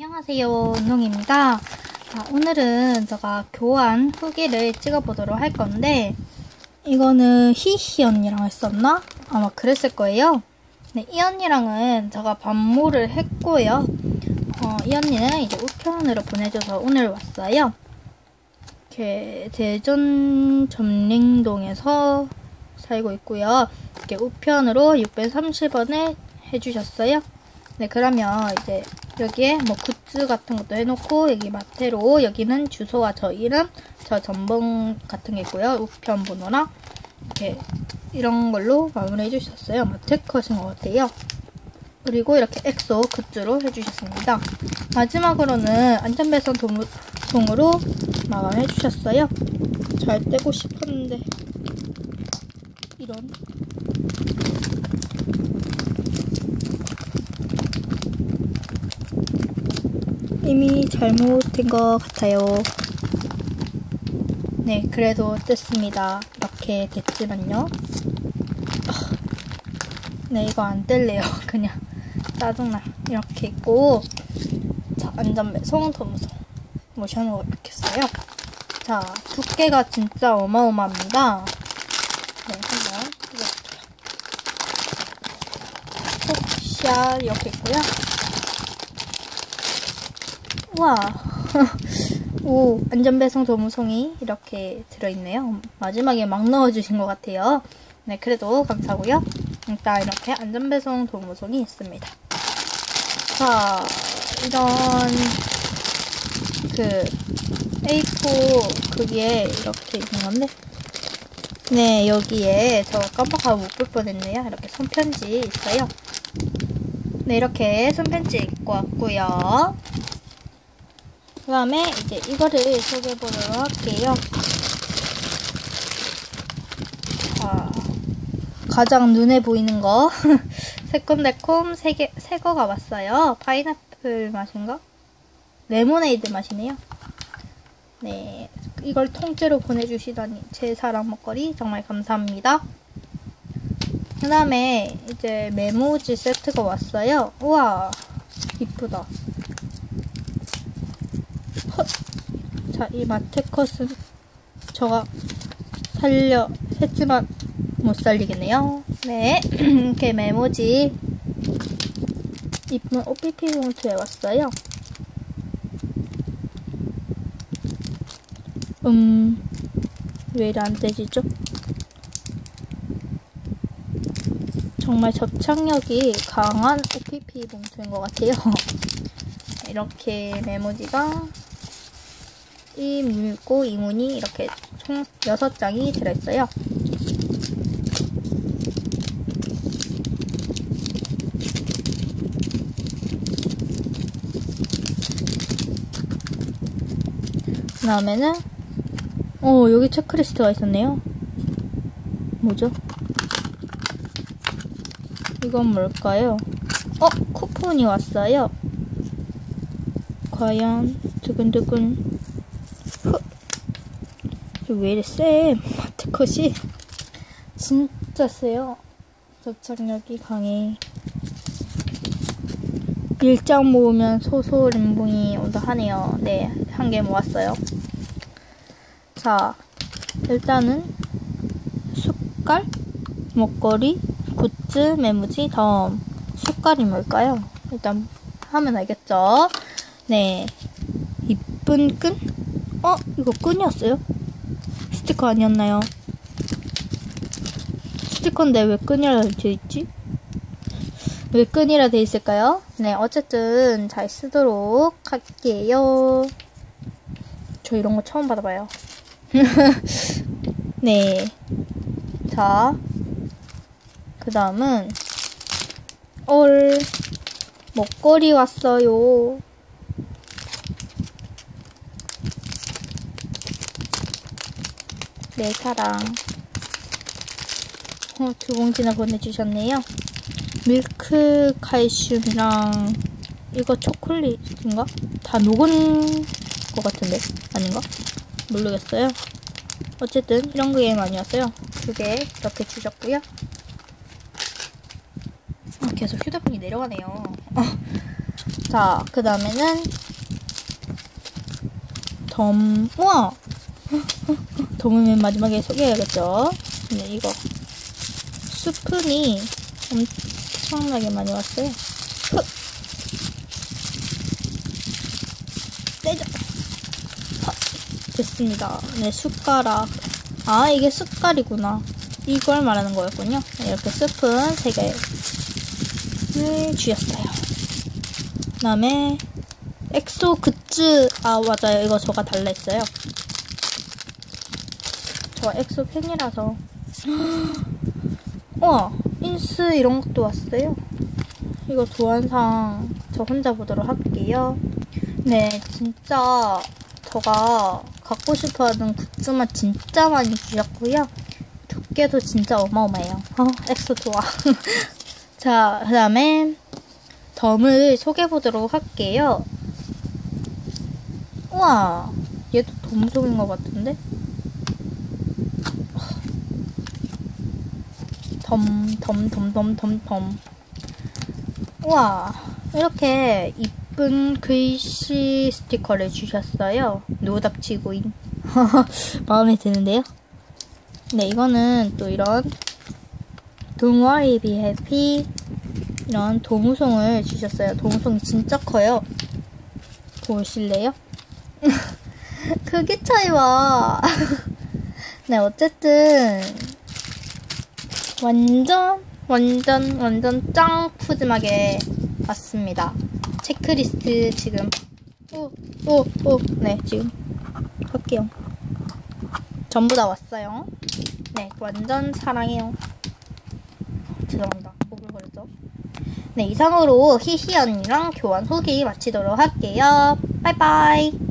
안녕하세요. 은홍입니다. 자, 오늘은 제가 교환 후기를 찍어보도록 할 건데 이거는 히히 언니랑 했었나? 아마 그랬을 거예요. 네, 이 언니랑은 제가 반모를 했고요. 어, 이 언니는 이제 우편으로 보내줘서 오늘 왔어요. 이렇게 대전 점링동에서 살고 있고요. 이렇게 우편으로 630원에 해주셨어요. 네, 그러면 이제 여기에 뭐 굿즈 같은 것도 해놓고 여기 마테로 여기는 주소와 저 이름, 저 전봉 같은 게 있고요. 우편 번호랑 이렇게 이런 걸로 마무리 해주셨어요. 마테컷인 것 같아요. 그리고 이렇게 엑소 굿즈로 해주셨습니다. 마지막으로는 안전배선 동으로 마감해 주셨어요. 잘 떼고 싶었는데 이런 이미 잘못된 것 같아요. 네, 그래도 뗐습니다. 이렇게 됐지만요. 아, 네, 이거 안 뗄래요. 그냥 짜증나. 이렇게 있고 자, 안전배송, 도무송 모션으로 이렇게 써요. 자, 두께가 진짜 어마어마합니다. 네, 한번 뜯어볼게요. 톡샷 이렇게 있고요. 우와. 오, 안전배송 도무송이 이렇게 들어있네요. 마지막에 막 넣어주신 것 같아요. 네, 그래도 감사하고요. 일단 이렇게 안전배송 도무송이 있습니다. 자, 이런 그 A4 그게 이렇게 있는 건데 네, 여기에 저 깜빡하고 못 볼 뻔했네요. 이렇게 손편지 있어요. 네, 이렇게 손편지 입고 왔고요. 그 다음에 이제 이거를 소개해 보도록 할게요. 자, 가장 눈에 보이는 거. 새콤달콤 새, 개, 새 거가 왔어요. 파인애플 맛인가? 레모네이드 맛이네요. 네, 이걸 통째로 보내주시다니 제 사랑 먹거리 정말 감사합니다. 그 다음에 이제 메모지 세트가 왔어요. 우와, 이쁘다. 자, 이 마테 컷은 저가 살려 했지만 못 살리겠네요. 네, 이렇게 메모지 이쁜 OPP 봉투에 왔어요. 음, 왜 이리 안 떼지죠? 정말 접착력이 강한 OPP 봉투인 것 같아요. 이렇게 메모지가 이 물고 이 문이 이렇게 총 6장이 들어있어요. 그 다음에는 어 여기 체크리스트가 있었네요. 뭐죠? 이건 뭘까요? 어 쿠폰이 왔어요. 과연 두근두근 왜 이래 쎄 마트컷이 진짜 세요. 접착력이 강해. 일장 모으면 소소 림봉이 온다 하네요. 네 한 개 모았어요. 자 일단은 숟갈 목걸이 굿즈 메모지 다음 숟갈이 뭘까요? 일단 하면 알겠죠? 네 이쁜 끈? 어? 이거 끈이었어요? 스티커 아니었나요? 스티커인데 왜 끈이라 되어 있지? 왜 끈이라 되어 있을까요? 네, 어쨌든 잘 쓰도록 할게요. 저 이런 거 처음 받아봐요. 네. 자, 그 다음은, 얼, 목걸이 왔어요. 내 사랑. 어, 두 봉지나 보내주셨네요. 밀크 칼슘이랑 이거 초콜릿인가? 다 녹은 것 같은데 아닌가? 모르겠어요. 어쨌든 이런 게 많이 왔어요. 두 개 이렇게 주셨고요. 어, 계속 휴대폰이 내려가네요. 어, 자, 그 다음에는 덤, 우와! 맨 마지막에 소개해야겠죠? 네, 이거. 스푼이 엄청나게 많이 왔어요. 흑! 떼자! 하, 됐습니다. 네, 숟가락. 아, 이게 숟갈이구나. 이걸 말하는 거였군요. 네, 이렇게 스푼 3개를 주셨어요. 그 다음에 엑소 굿즈 아 맞아요 이거 저가 달라 했어요 저 엑소 팬이라서. 우와 인스 이런 것도 왔어요. 이거 도안상 저 혼자 보도록 할게요. 네 진짜 저가 갖고 싶어하는 굿즈만 진짜 많이 주셨고요. 두께도 진짜 어마어마해요. 어, 엑소 좋아 자 그 다음에 덤을 소개해보도록 할게요. 우와, 얘도 덤 속인 것 같은데? 덤, 덤, 덤, 덤, 덤, 덤. 우와, 이렇게 이쁜 글씨 스티커를 주셨어요. 노답치고인. 마음에 드는데요? 네, 이거는 또 이런 Don't worry, be happy. 이런 도무송을 주셨어요. 도무송이 진짜 커요. 보실래요? 크기 차이 와. 네, 어쨌든 완전 완전 완전 짱 푸짐하게 왔습니다. 체크리스트 지금 오오오 네 지금 할게요. 전부 다 왔어요. 네, 완전 사랑해요. 죄송합니다. 오글거렸죠? 네, 이상으로 히히 언니랑 교환 후기 마치도록 할게요. 빠이빠이.